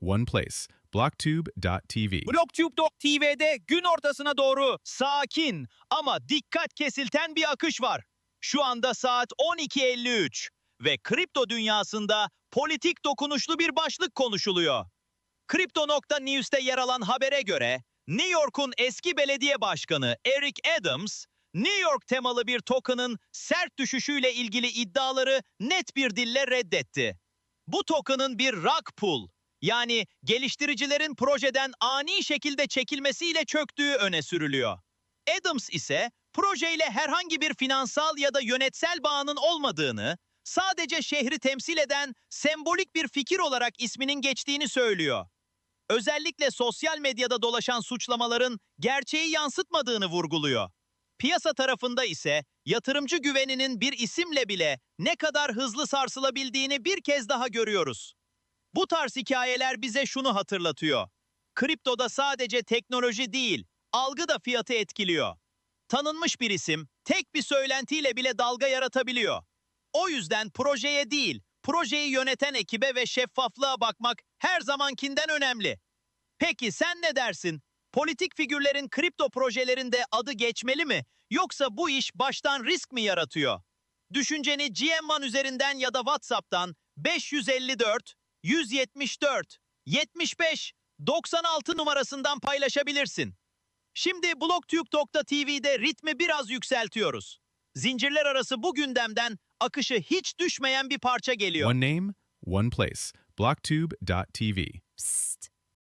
one place. Blocktube.tv. Blocktube.tv'de gün ortasına doğru sakin ama dikkat kesilten bir akış var. Şu anda saat 12.53 ve kripto dünyasında politik dokunuşlu bir başlık konuşuluyor. Crypto.news'te yer alan habere göre New York'un eski belediye başkanı Eric Adams, New York temalı bir token'ın sert düşüşüyle ilgili iddiaları net bir dille reddetti. Bu token'ın bir rug pull yani geliştiricilerin projeden ani şekilde çekilmesiyle çöktüğü öne sürülüyor. Adams ise projeyle herhangi bir finansal ya da yönetsel bağının olmadığını, sadece şehri temsil eden sembolik bir fikir olarak isminin geçtiğini söylüyor. Özellikle sosyal medyada dolaşan suçlamaların gerçeği yansıtmadığını vurguluyor. Piyasa tarafında ise yatırımcı güveninin bir isimle bile ne kadar hızlı sarsılabildiğini bir kez daha görüyoruz. Bu tarz hikayeler bize şunu hatırlatıyor. Kriptoda sadece teknoloji değil, algı da fiyatı etkiliyor. Tanınmış bir isim tek bir söylentiyle bile dalga yaratabiliyor. O yüzden projeye değil, projeyi yöneten ekibe ve şeffaflığa bakmak her zamankinden önemli. Peki sen ne dersin? Politik figürlerin kripto projelerinde adı geçmeli mi? Yoksa bu iş baştan risk mi yaratıyor? Düşünceni GM1 üzerinden ya da WhatsApp'tan 554 174 75 96 numarasından paylaşabilirsin. Şimdi blogtube.tv'de ritmi biraz yükseltiyoruz. Zincirler arası bu gündemden akışı hiç düşmeyen bir parça geliyor. One name, one place. Blocktube.tv. Psst.